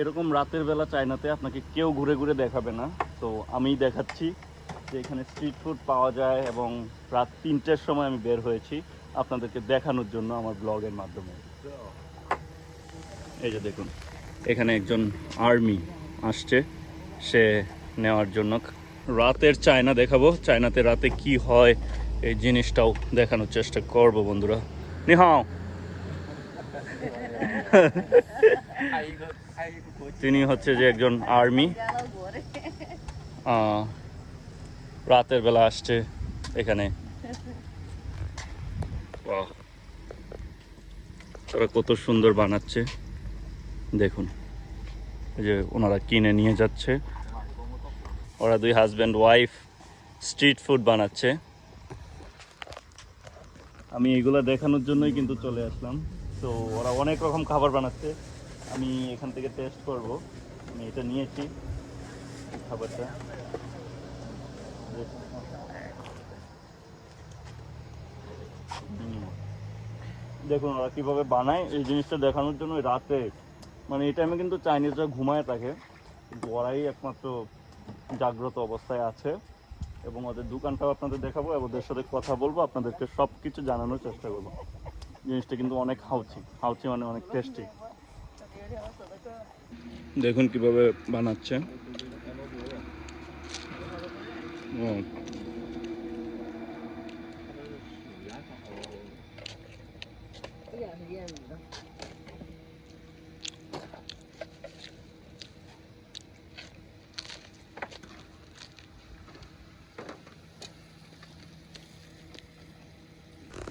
এরকম রাতের বেলা চায়নাতে আপনাকে কেউ ঘুরে ঘুরে দেখাবে না। তো আমিই দেখাচ্ছি যে এখানে স্ট্রিট ফুড পাওয়া যায় এবং রাত তিনটের সময় আমি বের হয়েছি আপনাদেরকে দেখানোর জন্য আমার ব্লগের মাধ্যমে। এই যে দেখুন, এখানে একজন আর্মি আসছে, সে নেওয়ার জন্য। রাতের চায়না দেখাবো, চায়নাতে রাতে কি হয় এই জিনিসটাও দেখানোর চেষ্টা করব বন্ধুরা। নিহাও। তিনি হচ্ছে যে একজন আর্মি। রাতের বেলা আসছে এখানে। তারা কত সুন্দর বানাচ্ছে। দেখুন যে ওনারা কিনে নিয়ে যাচ্ছে। ওরা দুই হাজব্যান্ড ওয়াইফ স্ট্রিট ফুড বানাচ্ছে। আমি এগুলো দেখানোর জন্যই কিন্তু চলে আসলাম। তো ওরা অনেক রকম খাবার বানাচ্ছে। আমি এখান থেকে টেস্ট করব। আমি এটা নিয়েছি, খাবারটা। দেখুন, ওরা কীভাবে বানায়, এই জিনিসটা দেখানোর জন্য রাতে মানে এই টাইমে কিন্তু চাইনিজরা ঘুমায় থাকে। কিন্তু ওরাই একমাত্র জাগ্রত অবস্থায় আছে। এবং ওদের দোকানটাও আপনাদের দেখাবো ওদের সাথে কথা বলব, আপনাদেরকে সব কিছু জানানোর চেষ্টা করব। জিনিসটা কিন্তু অনেক হাউচি হাউচি মানে অনেক টেস্টি দেখুন কীভাবে বানাচ্ছে। ও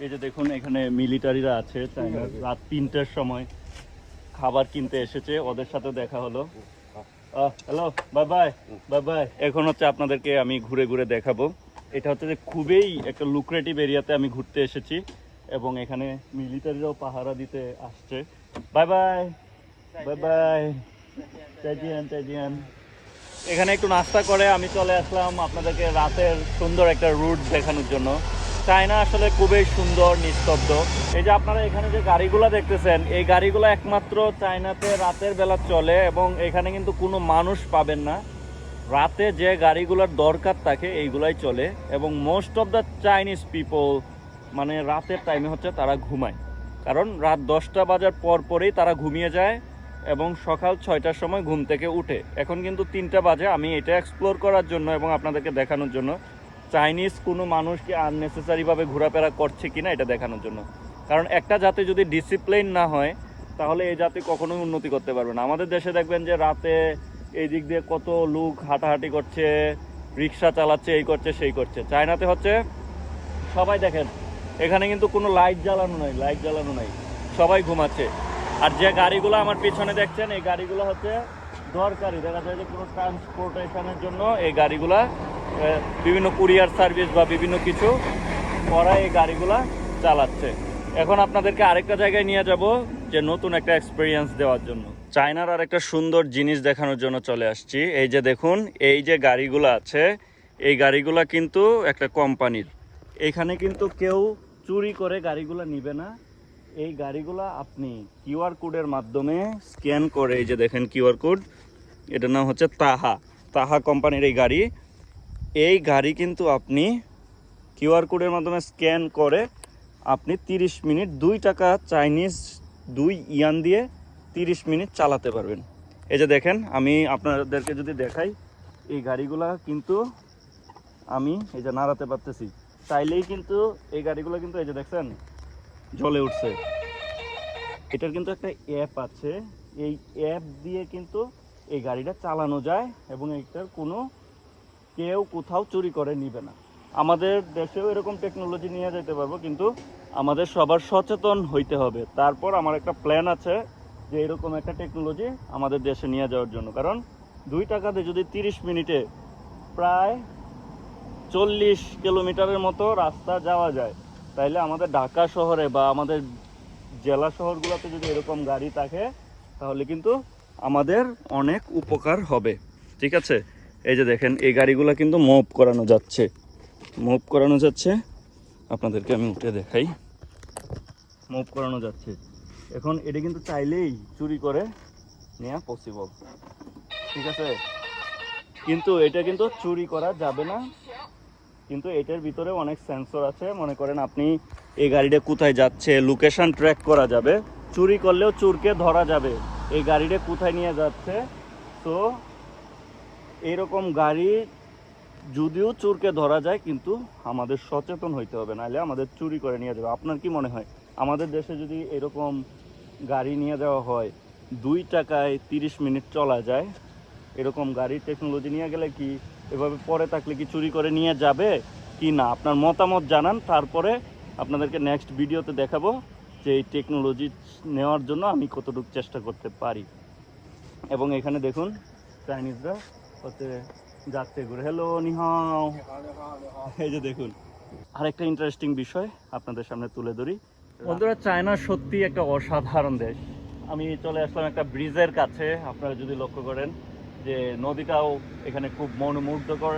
এই যে দেখুন এখানে মিলিটারিরা আছে রাত তিনটার সময়। খাবার কিনতে এসেছে ওদের সাথে দেখা হলো। Hello bye bye bye bye এখন হচ্ছে আপনাদেরকে আমি ঘুরে ঘুরে দেখাবো। এটা হচ্ছে যে খুবই একটা লুক্রেটিভ এরিয়াতে আমি ঘুরতে এসেছি এবং এখানে মিলিটারিরাও পাহারা দিতে আসছে। বাই বাই বাই বাই চাইজিয়ান চাইজিয়ান এখানে একটু নাস্তা করে আমি চলে আসলাম আপনাদেরকে রাতের সুন্দর একটা রুট দেখানোর জন্য। চায়না আসলে খুবই সুন্দর, নিস্তব্ধ। এই যে আপনারা এখানে যে গাড়িগুলো দেখতেছেন, এই গাড়িগুলো একমাত্র চায়নাতে রাতের বেলা চলে এবং এখানে কিন্তু কোনো মানুষ পাবেন না। রাতে যে গাড়িগুলোর দরকার থাকে, এইগুলাই চলে এবং most of the Chinese people মানে রাতের টাইমে হচ্ছে তারা ঘুমায়। কারণ রাত দশটা বাজার পর পরেই তারা ঘুমিয়ে যায় এবং সকাল ছয়টার সময় ঘুম থেকে উঠে। এখন কিন্তু তিনটা বাজে, আমি এটা এক্সপ্লোর করার জন্য এবং আপনাদেরকে দেখানোর জন্য। চাইনিজ কোনো মানুষ কি আননেসেসারিভাবে ঘোরাফেরা করছে কি না এটা দেখানোর জন্য। কারণ একটা জাতি যদি ডিসিপ্লিন না হয়, তাহলে এই জাতি কখনোই উন্নতি করতে পারবে না। আমাদের দেশে দেখবেন যে রাতে এই দিক দিয়ে কত লোক হাঁটাহাঁটি করছে, রিক্সা চালাচ্ছে, এই করছে, সেই করছে। চায়নাতে হচ্ছে, সবাই দেখেন, এখানে কিন্তু কোনো লাইট জ্বালানো নাই লাইট জ্বালানো নাই। সবাই ঘুমাচ্ছে। আর যে গাড়িগুলো আমার পিছনে দেখছেন, এই গাড়িগুলো হচ্ছে দরকারি। দেখা যায় যে কোনো ট্রান্সপোর্টেশনের জন্য এই গাড়িগুলা বিভিন্ন কুরিয়ার সার্ভিস বা বিভিন্ন কিছু ওরা এই গাড়িগুলা চালাচ্ছে। এখন আপনাদেরকে আরেকটা জায়গায় নিয়ে যাব যে নতুন একটা এক্সপিরিয়েন্স দেওয়ার জন্য। চায়নার আর একটা সুন্দর জিনিস দেখানোর জন্য চলে আসছি। এই যে দেখুন, এই যে গাড়িগুলো আছে, এই গাড়িগুলা কিন্তু একটা কোম্পানির। এখানে কিন্তু কেউ চুরি করে গাড়িগুলো নিবে না। এই গাড়িগুলো আপনি কিউআর কোডের মাধ্যমে স্ক্যান করে, এই যে দেখেন কিউআর কোড, এটার নাম হচ্ছে তাহা। তাহা কোম্পানির এই গাড়ি। এই গাড়ি কিন্তু আপনি কিউআর কোডের মাধ্যমে স্ক্যান করে আপনি তিরিশ মিনিট দুই টাকা চাইনিজ দুই ইয়ান দিয়ে তিরিশ মিনিট চালাতে পারবেন। এই যে দেখেন, আমি আপনাদেরকে যদি দেখাই, এই গাড়িগুলা কিন্তু আমি এই যে নাড়াতে পারতেছি। চাইলেই কিন্তু এই গাড়িগুলো কিন্তু এই যে দেখছেন, জ্বলে উঠছে। এটার কিন্তু একটা অ্যাপ আছে। এই অ্যাপ দিয়ে কিন্তু এই গাড়িটা চালানো যায় এবং এটার কোনো কেউ কোথাও চুরি করে নিবে না। আমাদের দেশেও এরকম টেকনোলজি নিয়ে যেতে পারব, কিন্তু আমাদের সবার সচেতন হইতে হবে। তারপর আমার একটা প্ল্যান আছে যে এরকম একটা টেকনোলজি আমাদের দেশে নিয়ে যাওয়ার জন্য। কারণ দুই টাকাতে যদি তিরিশ মিনিটে প্রায় চল্লিশ কিলোমিটারের মতো রাস্তা যাওয়া যায়, তাইলে আমাদের ঢাকা শহরে বা আমাদের জেলা শহরগুলোতে যদি এরকম গাড়ি থাকে, তাহলে কিন্তু আমাদের অনেক উপকার হবে। ঠিক আছে? এই যে দেখেন, এই গাড়িগুলো কিন্তু মুভ করানো যাচ্ছে। মুভ করানো যাচ্ছে। আপনাদেরকে আমি উঠে দেখাই। মুভ করানো যাচ্ছে। এখন এটা কিন্তু চাইলেই চুরি করে নেওয়া পসিবল ঠিক আছে? কিন্তু এটা কিন্তু চুরি করা যাবে না। কিন্তু এটার ভিতরে অনেক সেন্সর আছে। মনে করেন আপনি এই গাড়িটা কোথায় যাচ্ছে লোকেশন ট্র্যাক করা যাবে। চুরি করলেও চুরকে ধরা যাবে। এই গাড়িটা কোথায় নিয়ে যাচ্ছে? তো এরকম গাড়ি যদিও চোরকে ধরা যায়, কিন্তু আমাদের সচেতন হইতে হবে, নাহলে আমাদের চুরি করে নিয়ে যাবে। আপনার কি মনে হয়? আমাদের দেশে যদি এরকম গাড়ি নিয়ে যাওয়া হয়, দুই টাকায় তিরিশ মিনিট চলা যায়, এরকম গাড়ির টেকনোলজি নিয়ে গেলে কি এভাবে পরে থাকলে কি চুরি করে নিয়ে যাবে কি না? আপনার মতামত জানান, তারপরে আপনাদেরকে নেক্সট ভিডিওতে দেখাবো যে এই টেকনোলজি নেওয়ার জন্য আমি কতটুকু চেষ্টা করতে পারি। এবং এখানে দেখুন চাইনিজরা হচ্ছে যাচ্ছে ঘুরে। হ্যালো নিহাও। এই যে দেখুন, আরেকটা ইন্টারেস্টিং বিষয় আপনাদের সামনে তুলে ধরি। বন্ধুরা চায়না সত্যি একটা অসাধারণ দেশ। আমি চলে আসলাম একটা ব্রিজের কাছে। আপনারা যদি লক্ষ্য করেন যে নদীটাও এখানে খুব মনোমুগ্ধকর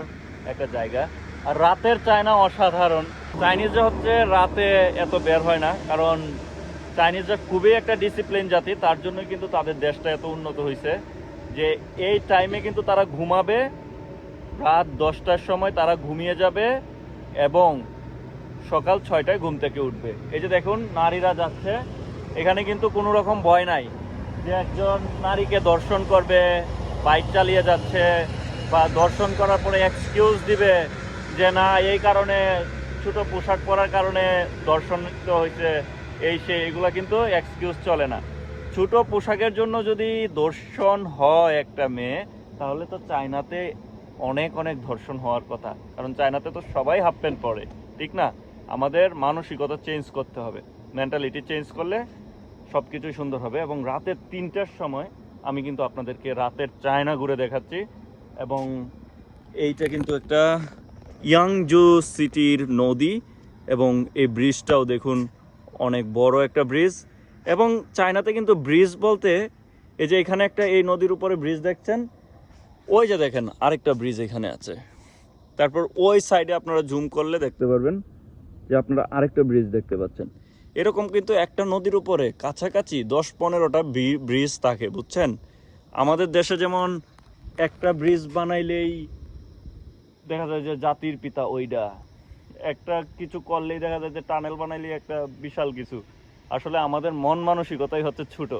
একটা জায়গা। আর রাতের চায়না অসাধারণ। চাইনিজরা হচ্ছে রাতে এত বের হয় না, কারণ চাইনিজরা খুবই একটা ডিসিপ্লিন জাতি, তার জন্য কিন্তু তাদের দেশটা এত উন্নত হয়েছে যে এই টাইমে কিন্তু তারা ঘুমাবে, রাত দশটার সময় তারা ঘুমিয়ে যাবে এবং সকাল ছয়টায় ঘুম থেকে উঠবে। এই যে দেখুন, নারীরা যাচ্ছে। এখানে কিন্তু কোনো রকম ভয় নাই যে একজন নারীকে দর্শন করবে বাইক চালিয়ে যাচ্ছে বা দর্শন করার পরে এক্সকিউজ দিবে যে না, এই কারণে ছোট পোশাক পরার কারণে দর্শন হয়েছে, এই সে, এগুলো কিন্তু এক্সকিউজ চলে না। ছোট পোশাকের জন্য যদি দর্শন হয় একটা মেয়ে, তাহলে তো চায়নাতে অনেক অনেক ধর্ষণ হওয়ার কথা। কারণ চায়নাতে তো সবাই হাফ প্যান্ট পরে, ঠিক না? আমাদের মানসিকতা চেঞ্জ করতে হবে। মেন্টালিটি চেঞ্জ করলে সব কিছুই সুন্দর হবে এবং রাতের তিনটার সময় আমি কিন্তু আপনাদেরকে রাতের চায়না ঘুরে দেখাচ্ছি এবং এইটা কিন্তু একটা ইয়াংজু সিটির নদী এবং এই ব্রিজটাও দেখুন, অনেক বড় একটা ব্রিজ এবং চায়নাতে কিন্তু ব্রিজ বলতে এই যে এখানে একটা এই নদীর উপরে ব্রিজ দেখছেন, ওই যে দেখেন আরেকটা ব্রিজ এখানে আছে। তারপর ওই সাইডে আপনারা জুম করলে দেখতে পারবেন যে আপনারা আরেকটা ব্রিজ দেখতে পাচ্ছেন। এরকম কিন্তু একটা নদীর উপরে কাছাকাছি দশ পনেরোটা ব্রিজ থাকে, বুঝছেন? আমাদের দেশে যেমন একটা ব্রিজ বানাইলেই দেখা যায় যে জাতির পিতা ওইটা একটা কিছু করলেই দেখা যায় যে টানেল বানাইলেই একটা বিশাল কিছু। আসলে আমাদের মন মানসিকতাই হচ্ছে ছোট।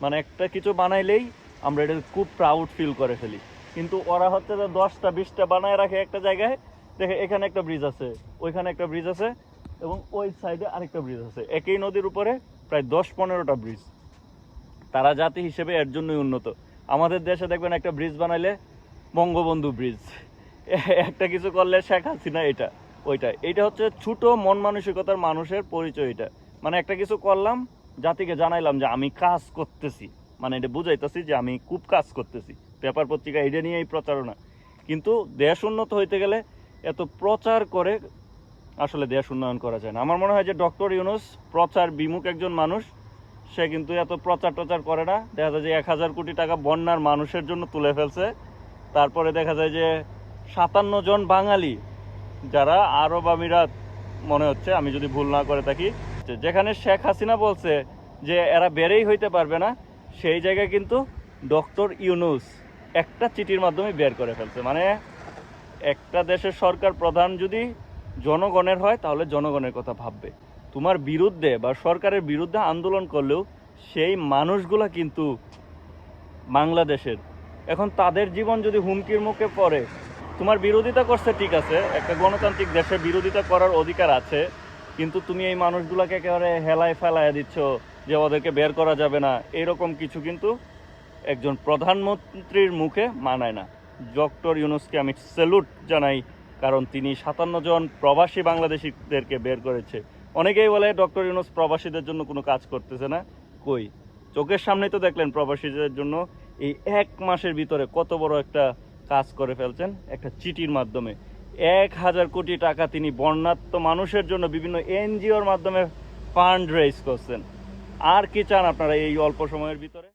মানে একটা কিছু বানাইলেই আমরা এটা খুব প্রাউড ফিল করে ফেলি। কিন্তু ওরা হচ্ছে যে দশটা, বিশটা বানায় রাখে একটা জায়গায়, দেখে এখানে একটা ব্রিজ আছে, ওইখানে একটা ব্রিজ আছে এবং ওই সাইডে আরেকটা ব্রিজ আছে। একই নদীর উপরে প্রায় দশ, পনেরোটা ব্রিজ তারা জাতি হিসেবে এর জন্যই উন্নত। আমাদের দেশে দেখবেন একটা ব্রিজ বানাইলে বঙ্গবন্ধু ব্রিজ একটা কিছু করলে শেখ হাসিনা এটা, ওইটা। এটা হচ্ছে ছোট মন মানসিকতার মানুষের পরিচয় এটা। মানে একটা কিছু করলাম, জাতিকে জানাইলাম যে আমি কাজ করতেছি। মানে এটা বুঝাইতেছি যে আমি খুব কাজ করতেছি। পেপার পত্রিকা এটা নিয়েই প্রচারণা। কিন্তু দেশ উন্নত হইতে গেলে এত প্রচার করে আসলে দেশ উন্নয়ন করা যায় না। আমার মনে হয় যে ডক্টর ইউনুস প্রচার বিমুখ একজন মানুষ, সে কিন্তু এত প্রচার টচার করে না। দেখা যায় যে এক হাজার কোটি টাকা বন্যার মানুষের জন্য তুলে ফেলছে। তারপরে দেখা যায় যে সাতান্ন জন বাঙালি, যারা আরব আমিরাত, মনে হচ্ছে, আমি যদি ভুল না করে থাকি যেখানে শেখ হাসিনা বলছে যে এরা বেরেই হইতে পারবে না, সেই জায়গায় কিন্তু ডক্টর ইউনুস একটা চিঠির মাধ্যমে বের করে ফেলছে। মানে একটা দেশের সরকার প্রধান যদি জনগণের হয়, তাহলে জনগণের কথা ভাববে। তোমার বিরুদ্ধে বা সরকারের বিরুদ্ধে আন্দোলন করলেও সেই মানুষগুলা কিন্তু বাংলাদেশের। এখন তাদের জীবন যদি হুমকির মুখে পড়ে, তোমার বিরোধিতা করছে ঠিক আছে, একটা গণতান্ত্রিক দেশে বিরোধিতা করার অধিকার আছে কিন্তু তুমি এই মানুষগুলোকে একেবারে হেলায় ফেলায় দিচ্ছ যে ওদেরকে বের করা যাবে না, এরকম কিছু কিন্তু একজন প্রধানমন্ত্রীর মুখে মানায় না। ডক্টর ইউনুসকে আমি স্যালুট জানাই, কারণ তিনি সাতান্ন জন প্রবাসী বাংলাদেশিদেরকে বের করেছে। অনেকেই বলে ডক্টর ইউনুস প্রবাসীদের জন্য কোনো কাজ করতেছে না। কই? চোখের সামনেই তো দেখলেন প্রবাসীদের জন্য এই এক মাসের ভিতরে কত বড় একটা কাজ করে ফেলছেন একটা চিঠির মাধ্যমে। এক হাজার কোটি টাকা তিনি বর্ণাত্ম মানুষের জন্য বিভিন্ন এনজিওর মাধ্যমে ফান্ড রেজ করছেন। আর কি চান আপনারা এই অল্প সময়ের ভিতরে?